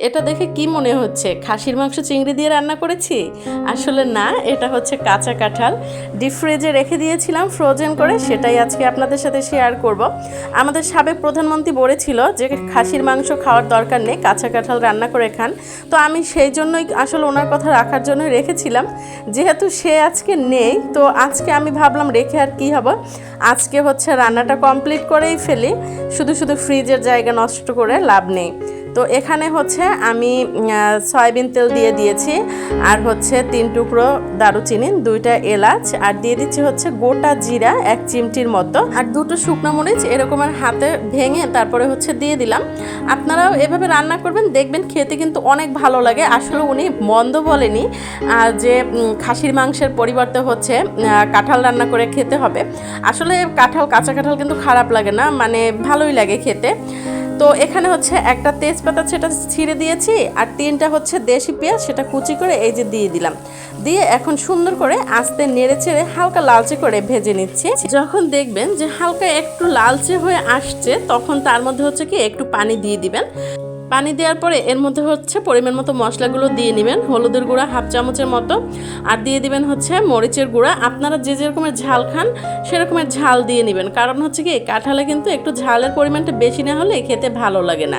এটা দেখে কি মনে হচ্ছে? খাসির মাংস চিংড়ি দিয়ে রান্না করেছি? আসলে না, এটা হচ্ছে কাঁচা কাঁঠাল। ডিপ ফ্রিজে রেখে দিয়েছিলাম ফ্রোজেন করে, সেটাই আজকে আপনাদের সাথে শেয়ার করব। আমাদের সাবেক প্রধানমন্ত্রী বলেছিল যে, খাসির মাংস খাওয়ার দরকার নেই, কাঁচা কাঁঠাল রান্না করে খান। তো আমি সেই জন্যই আসলে ওনার কথা রাখার জন্য রেখেছিলাম। যেহেতু সে আজকে নেই, তো আজকে আমি ভাবলাম রেখে আর কি হবে? আজকে হচ্ছে রান্নাটা কমপ্লিট করেই ফেলি। শুধু শুধু ফ্রিজের জায়গা নষ্ট করে লাভ নেই। তো এখানে হচ্ছে আমি সয়াবিন তেল দিয়ে দিয়েছি, আর হচ্ছে তিন টুকরো দারুচিনি, দুইটা এলাচ, আর দিয়ে দিচ্ছি হচ্ছে গোটা জিরা এক চিমটির মতো, আর দুটো শুকনো মরিচ এরকমের হাতে ভেঙে তারপরে হচ্ছে দিয়ে দিলাম। আপনারাও এভাবে রান্না করবেন, দেখবেন খেতে কিন্তু অনেক ভালো লাগে। আসলে উনি মন্দ বলেনি, আর যে খাসির মাংসের পরিবর্তে হচ্ছে কাঁঠাল রান্না করে খেতে হবে। আসলে কাঁঠাল, কাঁচা কাঁঠাল কিন্তু খারাপ লাগে না মানে ভালোই লাগে খেতে। তো এখানে হচ্ছে একটা তেজপাতা সেটা ছিঁড়ে দিয়েছি আর তিনটা হচ্ছে দেশি পেঁয়াজ সেটা কুচি করে এই যে দিয়ে দিলাম। দিয়ে এখন সুন্দর করে আস্তে নেড়ে ছেড়ে হালকা লালচে করে ভেজে নিচ্ছি। যখন দেখবেন যে হালকা একটু লালচে হয়ে আসছে, তখন তার মধ্যে হচ্ছে কি একটু পানি দিয়ে দিবেন। পানি দেওয়ার পরে এর মধ্যে হচ্ছে পরিমাণ মতো মশলাগুলো দিয়ে নেবেন, হলুদের গুঁড়া হাফ চামচের মতো। আর দিয়ে দিবেন হচ্ছে মরিচের গুঁড়া। আপনারা যে যেরকমের ঝাল খান, সেরকমের ঝাল দিয়ে নেবেন। কারণ হচ্ছে কি, কাঁঠালে কিন্তু একটু ঝালের পরিমাণটা বেশি না হলে খেতে ভালো লাগে না।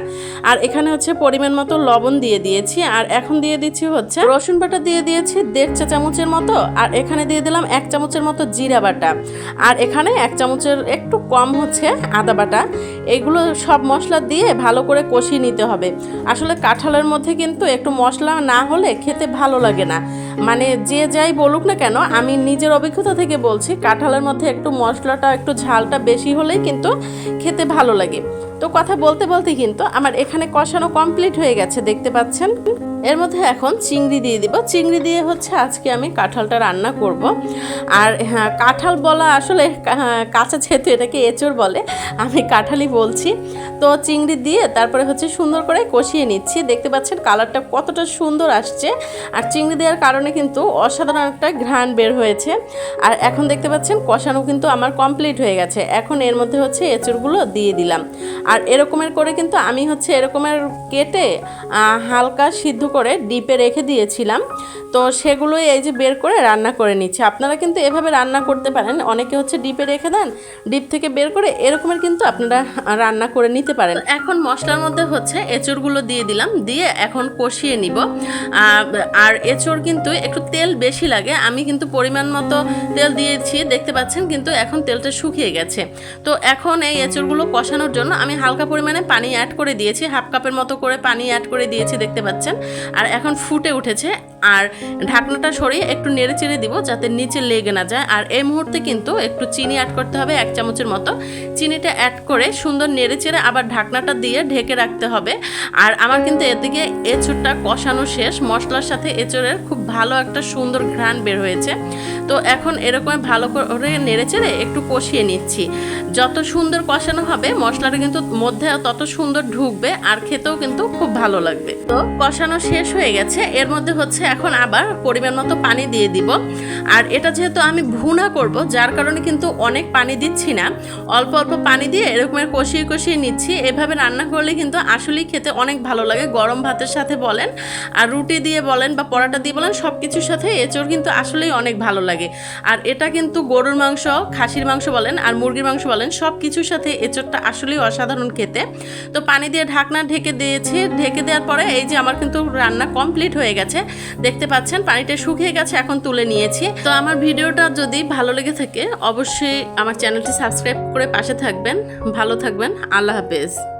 আর এখানে হচ্ছে পরিমাণ মতো লবণ দিয়ে দিয়েছি। আর এখন দিয়ে দিচ্ছি হচ্ছে রসুন বাটা দিয়ে দিয়েছি দেড় চা চামচের মতো। আর এখানে দিয়ে দিলাম এক চামচের মতো জিরা বাটা। আর এখানে এক চামচের একটু কম হচ্ছে আদা বাটা। এগুলো সব মশলা দিয়ে ভালো করে কষিয়ে নিতে হবে। আসলে কাঁঠালের মধ্যে কিন্তু একটু মশলা না হলে খেতে ভালো লাগে না। মানে যে যাই বলুক না কেন, আমি নিজের অভিজ্ঞতা থেকে বলছি, কাঁঠালের মধ্যে একটু মশলাটা, একটু ঝালটা বেশি হলেই কিন্তু খেতে ভালো লাগে। তো কথা বলতে বলতে কিন্তু আমার এখানে কষানো কমপ্লিট হয়ে গেছে দেখতে পাচ্ছেন? এর মধ্যে এখন চিংড়ি দিয়ে দিব। চিংড়ি দিয়ে হচ্ছে আজকে আমি কাঁঠালটা রান্না করব। আর হ্যাঁ কাঁঠাল বলা আসলে হ্যাঁ, কাঁচা যেহেতু এটাকে এঁচড় বলে আমি কাঁঠালই বলছি। তো চিংড়ি দিয়ে তারপরে হচ্ছে সুন্দর করে কষিয়ে নিচ্ছি। দেখতে পাচ্ছেন কালারটা কতটা সুন্দর আসছে। আর চিংড়ি দেওয়ার কারণে কিন্তু অসাধারণ একটা ঘ্রাণ বের হয়েছে। আর এখন দেখতে পাচ্ছেন কষানো কিন্তু আমার কমপ্লিট হয়ে গেছে। এখন এর মধ্যে হচ্ছে এঁচড়গুলো দিয়ে দিলাম। আর এরকমের করে কিন্তু আমি হচ্ছে এরকমের কেটে হালকা সিদ্ধ করে ডিপে রেখে দিয়েছিলাম। তো সেগুলোই এই যে বের করে রান্না করে নিচ্ছি। আপনারা কিন্তু এভাবে রান্না করতে পারেন। অনেকে হচ্ছে ডিপে রেখে দেন, ডিপ থেকে বের করে এরকমের কিন্তু আপনারা রান্না করে নিতে পারেন। এখন মশলার মধ্যে হচ্ছে এঁচড়গুলো দিয়ে দিলাম, দিয়ে এখন কষিয়ে নিব। আর এঁচড় কিন্তু একটু তেল বেশি লাগে। আমি কিন্তু পরিমাণ মতো তেল দিয়েছি, দেখতে পাচ্ছেন কিন্তু এখন তেলটা শুকিয়ে গেছে। তো এখন এই এঁচড়গুলো কষানোর জন্য আমি হালকা পরিমাণে পানি অ্যাড করে দিয়েছি। হাফ কাপের মতো করে পানি অ্যাড করে দিয়েছি, দেখতে পাচ্ছেন। আর এখন ফুটে উঠেছে। আর ঢাকনাটা সরিয়ে একটু নেড়ে চেড়ে দিব যাতে নিচে লেগে না যায়। আর এই মুহূর্তে কিন্তু একটু চিনি অ্যাড করতে হবে, এক চামচের মতো। চিনিটা অ্যাড করে সুন্দর নেড়ে চেড়ে আবার ঢাকনাটা দিয়ে ঢেকে রাখতে হবে। আর আমার কিন্তু এদিকে এঁচুরটা কষানো শেষ, মশলার সাথে এঁচুরের খুব ভালো একটা সুন্দর ঘ্রাণ বের হয়েছে। তো এখন এরকম ভালো করে নেড়ে চেড়ে একটু কষিয়ে নিচ্ছি। যত সুন্দর কষানো হবে, মশলাটা কিন্তু মধ্যে তত সুন্দর ঢুকবে আর খেতেও কিন্তু খুব ভালো লাগবে। তো কষানো শেষ হয়ে গেছে। এর মধ্যে হচ্ছে এখন আবার পরিমাণ মতো পানি দিয়ে দিব। আর এটা যেহেতু আমি ভুনা করব, যার কারণে কিন্তু অনেক পানি দিচ্ছি না। অল্প অল্প পানি দিয়ে এরকমের কষিয়ে কষিয়ে নিচ্ছি। এভাবে রান্না করলে কিন্তু আসলেই খেতে অনেক ভালো লাগে। গরম ভাতের সাথে বলেন, আর রুটি দিয়ে বলেন বা পরাটা দিয়ে বলেন সব কিছুর সাথে এঁচড় কিন্তু আসলেই অনেক ভালো লাগে। আর এটা কিন্তু গরুর মাংস, খাসির মাংস বলেন আর মুরগির মাংস বলেন সব কিছুর সাথে এঁচড়টা আসলেই অসাধারণ খেতে। তো পানি দিয়ে ঢাকনা ঢেকে দিয়েছি। ঢেকে দেওয়ার পরে এই যে আমার কিন্তু রান্না কমপ্লিট হয়ে গেছে। দেখতে পাচ্ছেন পানিটা শুকিয়ে গেছে, এখন তুলে নিয়েছি। তো আমার ভিডিওটা যদি ভালো লেগে থাকে, অবশ্যই আমার চ্যানেলটি সাবস্ক্রাইব করে পাশে থাকবেন। ভালো থাকবেন। আল্লাহ হাফেজ।